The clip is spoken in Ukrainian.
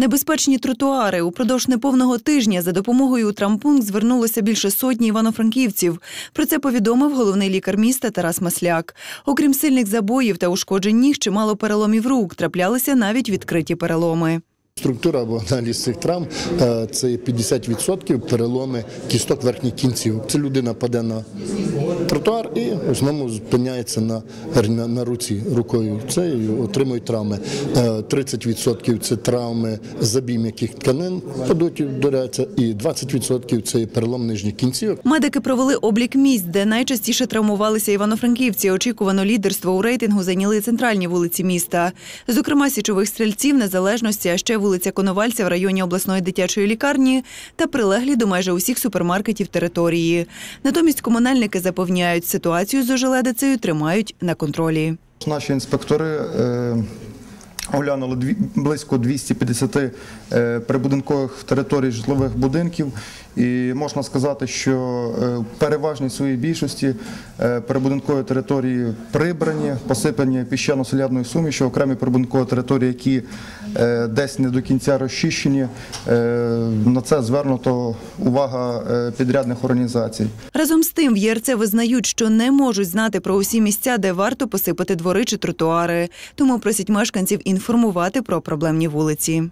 Небезпечні тротуари упродовж неповного тижня за допомогою у трампункт звернулося більше сотні івано-франківців. Про це повідомив головний лікар міста Тарас Масляк. Окрім сильних забоїв та ушкоджень ніг, чимало переломів рук траплялися навіть відкриті переломи. Структура або аналіз цих травм е, це є 50% переломи кісток верхніх кінців. Це людина паде на тротуар і в основному зупиняється на, на, руці рукою. Це і отримують травми. Е, 30% це травми забій м'яких тканин, падуть вдаряються, і 20% це перелом нижніх кінцівок. Медики провели облік місць, де найчастіше травмувалися івано-франківці. Очікувано лідерство у рейтингу зайняли центральні вулиці міста. Зокрема, січових стрільців, незалежності, а ще вулиця Коновальця в районі обласної дитячої лікарні та прилеглі до майже усіх супермаркетів території. Натомість комунальники запевняють, ситуацію з ожеледицею тримають на контролі. Наші інспектори е, оглянули дві- близько 250 е, прибудинкових територій житлових будинків. І можна сказати, що е, в переважній своїй більшості е, прибудинкові території прибрані, посипані піщано-солярною сумішю, окремі прибудинкові території, які е, десь не до кінця розчищені. Е, На це звернуто увага е, підрядних організацій. Разом з тим в ЄРЦ визнають, що не можуть знати про усі місця, де варто посипати двори чи тротуари. Тому просять мешканців інформувати про проблемні вулиці.